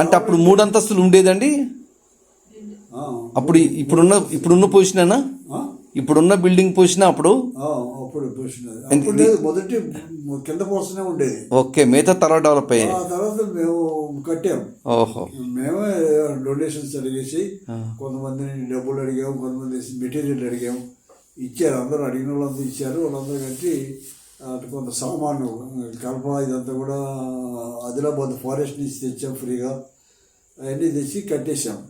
అంటే అప్పుడు మూడు అంతస్తులు ఉండేదండి అప్పుడు ఇప్పుడున్న ఇప్పుడున్న పొజిషనేనా ఆ? ఇప్పుడున్న బిల్డింగ్ పొజిషన్ అప్పుడు? మొదటి కింద పోస్తూనే ఉండేది ఓకే మిగతా తర్వాత డెవలప్ అయ్యాయి. తర్వాత మేము కట్టాం. ఓహో. మేమే డొనేషన్స్ అడిగేసి కొంతమందిని డబ్బులు అడిగాం కొంతమంది మెటీరియల్ అడిగాం. ఇచ్చారు అందరూ అడిగిన వాళ్ళంతా ఇచ్చారు వాళ్ళందరూ కట్టి అటు కొంత సామాను కలప ఇదంతా కూడా ఆదిలాబాద్ ఫారెస్ట్ నుంచి తెచ్చాం ఫ్రీగా. అవన్నీ తెచ్చి కట్టేసాం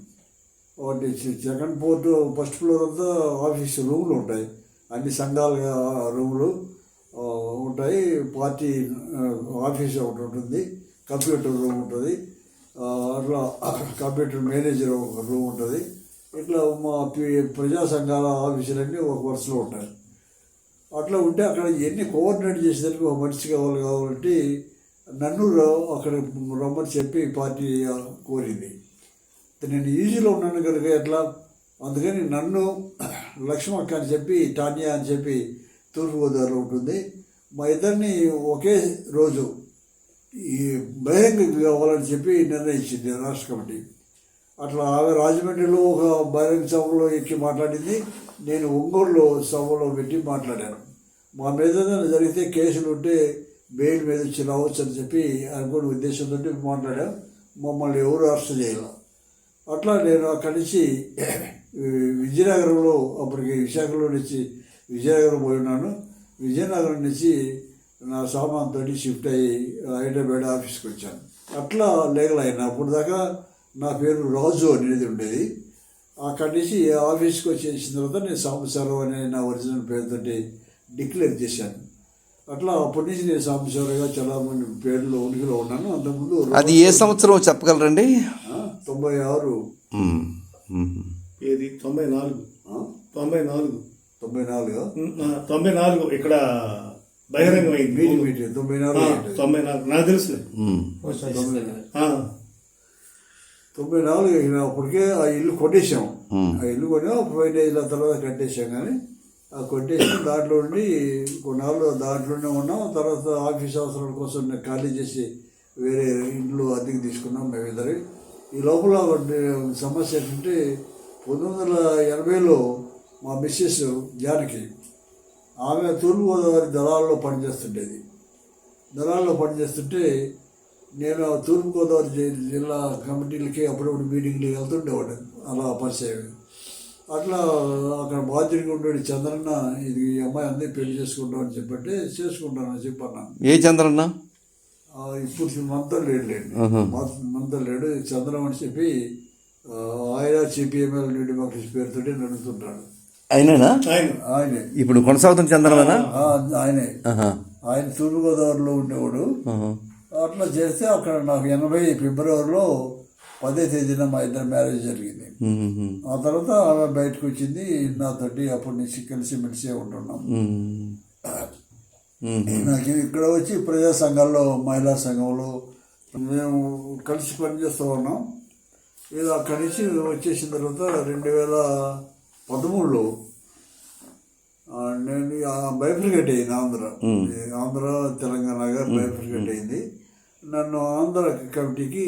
ఒకటి సెకండ్ ఫ్లోర్ ఫస్ట్ ఫ్లోర్ అంతా ఆఫీస్ రూములు ఉంటాయి. అన్ని సంఘాల రూములు ఉంటాయి. పార్టీ ఆఫీస్ ఒకటి ఉంటుంది. కంప్యూటర్ రూమ్ ఉంటుంది. అట్లా కంప్యూటర్ మేనేజర్ ఒక రూమ్ ఉంటుంది. ఇట్లా మా పి- ప్రజా సంఘాల ఆఫీసులన్నీ ఒక వరుసలో ఉంటాయి. అట్లా ఉంటే అక్కడ ఎన్ని కోఆర్డినేట్ చేసేదానికి ఒక మనిషి కావాలి కాబట్టి నన్ను అక్కడ రమ్మని చెప్పి పార్టీ కోరింది. నేను ఈజీలో ఉన్నాను కనుక ఎట్లా? అందుకని నన్ను లక్ష్మక్క అని చెప్పి టానియా అని చెప్పి తూర్పుగోదావరిలో ఉంటుంది. మా ఇద్దరిని ఒకే రోజు ఈ బహిరంగ కావాలని చెప్పి నిర్ణయించింది రాష్ట్ర కమిటీ. అట్లా ఆమె రాజమండ్రిలో ఒక బహిరంగ సభలో ఎక్కి మాట్లాడింది. నేను ఒంగోలులో సభలో పెట్టి మాట్లాడాను. మా మీద జరిగితే కేసులు ఉంటే బెయిల్ మీద వచ్చి రావచ్చు అని చెప్పి అనుకునే ఉద్దేశంతో మాట్లాడాం మమ్మల్ని ఎవరు అరెస్ట్ చేయాలి అట్లా నేను అక్కడి నుంచి విజయనగరంలో అప్పటికి విశాఖలో నుంచి విజయనగరం పోయి ఉన్నాను. విజయనగరం నుంచి నా సామాన్ తోటి షిఫ్ట్ అయ్యి హైదరాబాద్ ఆఫీస్కి వచ్చాను. అట్లా లీగల్. అప్పుడు దాకా నా పేరు రాజు అనేది ఉండేది. అక్కడి నుంచి ఆఫీస్కి వచ్చేసిన తర్వాత నేను సాంబశివరావు అనే నా ఒరిజినల్ పేరుతోటి డిక్లేర్ చేశాను. అట్లా అప్పటి నుంచి నేను సాంబశివరావుగా చాలా మంది పేర్లు ఉనికిలో ఉన్నాను. అంతకుముందు అది ఏ సంవత్సరం చెప్పగలరండి? తొంభై ఆరు. ఏది? తొంభై నాలుగు. ఆ, తొంభై నాలుగు. తొంభై నాలుగు? తొంభై నాలుగు. ఇక్కడ బహిరంగం అయింది మీటింగ్ మీటింగ్ తొంభై నాలుగు? తొంభై నాలుగు. నాకు. ఆ, తొంభై నాలుగు ఇక అప్పటికే ఆ ఇల్లు కొట్టేశాం. ఆ ఇల్లు కొన్నా ఫైవ్ డేస్ల తర్వాత కట్టేశాం కానీ ఆ కొట్టేసి దాంట్లో ఉండి కొన్నాళ్ళు దాంట్లోనే ఉన్నాం. తర్వాత ఆఫీస్ అవసరాల కోసం నేను ఖాళీ చేసి వేరే ఇంట్లో అద్దెకి తీసుకున్నాం మేమిద్దరు ఈ లోపల సమస్య ఏంటంటే పంతొమ్మిది వందల ఎనభైలో మా మిస్సెస్ జానకి ఆమె తూర్పుగోదావరి దళాల్లో పనిచేస్తుండేది. దళాల్లో పనిచేస్తుంటే నేను తూర్పుగోదావరి జిల్లా కమిటీలకి అప్పుడప్పుడు మీటింగ్లకి వెళ్తుండేవాడు అలా పరిచయం. అట్లా అక్కడ బాధ్యుడిగా ఉండేది చంద్రన్న ఇది ఈ అమ్మాయి అందే పెళ్ళి చేసుకుంటాం అని చెప్పంటే చేసుకుంటానని చెప్పన్నాను ఏ చంద్రన్న? ఇప్పుడు మనతో లేడు లేండి మనతో లేడు చంద్రం అని చెప్పి ఆయన సిపిఎంఎల్ న్యూ డెమోక్రసీ పేరుతోటి నడుపుతుంటాడు. అయినా ఆయన. ఆయనే. ఇప్పుడు కొనసాగుతున్న చంద్రమేనా ఆయనే. ఆయన తూర్పుగోదావరిలో ఉండేవాడు. అట్లా చేస్తే అక్కడ నాకు ఎనభై ఫిబ్రవరిలో పదే తేదీన మా ఇద్దరు మ్యారేజ్ జరిగింది. ఆ తర్వాత ఆమె బయటకు వచ్చింది నాతోటి అప్పటి నుంచి కలిసి మెలిసే ఉంటున్నాం. నాకు ఇక్కడ వచ్చి ప్రజా సంఘాల్లో మహిళా సంఘంలో మేము కలిసి పనిచేస్తూ ఉన్నాం ఇది అక్కడి నుంచి వచ్చేసిన తర్వాత రెండు వేల పదమూడులో నేను బైఫ్రికేట్ అయింది ఆంధ్ర. ఆంధ్ర తెలంగాణగా బైఫ్రికేట్ అయింది. నన్ను ఆంధ్ర కమిటీకి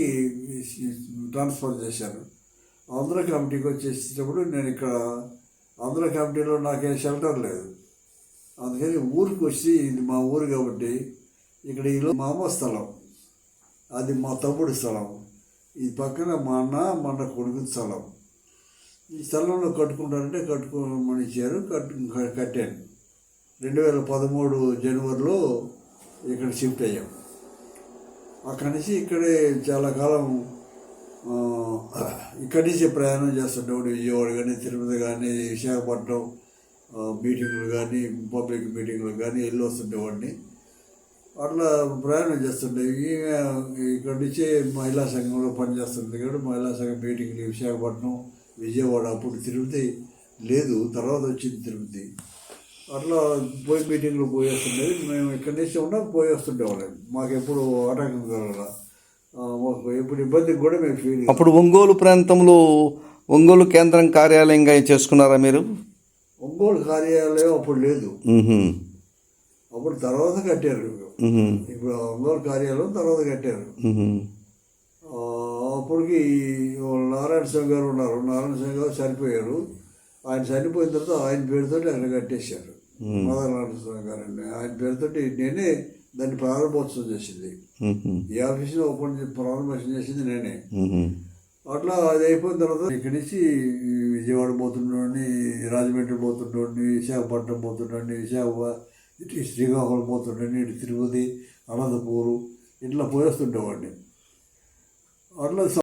ట్రాన్స్ఫర్ చేశారు. ఆంధ్ర కమిటీకి వచ్చేసేటప్పుడు నేను ఇక్కడ ఆంధ్ర కమిటీలో నాకేం షెల్టర్ లేదు. అందుకని ఊరికి వచ్చి ఇది మా ఊరు కాబట్టి ఇక్కడ ఇల్లు మా అమ్మ స్థలం. అది మా తమ్ముడి స్థలం. ఇది పక్కన మా అన్న మా అన్న కొడుకు స్థలం. ఈ స్థలంలో కట్టుకుంటారంటే కట్టుకోమని ఇచ్చారు కట్టు కట్టాను. రెండు వేల పదమూడు జనవరిలో ఇక్కడ షిఫ్ట్ అయ్యాం. అక్కడి నుంచి ఇక్కడే చాలా కాలం ఇక్కడి నుంచి ప్రయాణం చేస్తుండేవాడు విజయవాడ కానీ తిరుపతి కానీ విశాఖపట్నం మీటింగ్లు కానీ పబ్లిక్ మీటింగ్లు కానీ వెళ్ళి వస్తుండేవాడిని. అట్లా ప్రయాణం చేస్తుండే. ఈమె ఇక్కడి నుంచి మహిళా సంఘంలో పనిచేస్తుంది కాబట్టి మహిళా సంఘం మీటింగ్లు విశాఖపట్నం విజయవాడ అప్పుడు తిరుపతి లేదు తర్వాత వచ్చింది తిరుపతి అట్లా పోయి మీటింగ్లు పోయి వస్తుండేది మేము ఇక్కడి నుంచి ఉన్నా పోయి వస్తుండేవాళ్ళం మాకు ఎప్పుడు ఆటంకం కలగల. మాకు ఎప్పుడు ఇబ్బంది కూడా మేము ఫీల్ అప్పుడు ఒంగోలు ప్రాంతంలో ఒంగోలు కేంద్రం కార్యాలయంగా చేసుకున్నారా మీరు? ఒంగోలు కార్యాలయం అప్పుడు లేదు. అప్పుడు తర్వాత కట్టారు. ఇప్పుడు ఒంగోలు కార్యాలయం తర్వాత కట్టారు. అప్పటికి నారాయణ స్వామి గారు ఉన్నారు. నారాయణ స్వామి గారు చనిపోయారు. ఆయన చనిపోయిన తర్వాత ఆయన పేరుతో అక్కడ కట్టేశారు. మదర్ నారాయణ స్వామి గారు అండి. ఆయన పేరుతో నేనే దాన్ని ప్రారంభోత్సవం చేసింది. ఈ ఆఫీస్లో ఓపెన్ ప్రారంభోత్సవం చేసింది నేనే. అట్లా అది అయిపోయిన తర్వాత ఇక్కడి నుంచి విజయవాడ పోతుండోని రాజమండ్రి పోతుండోని విశాఖపట్నం పోతుండోని విశాఖ ఇటు శ్రీకాకుళం పోతుండోని ఇటు తిరుపతి అనంతపూరు ఇట్లా పోయేస్తుండేవాడిని. అట్లా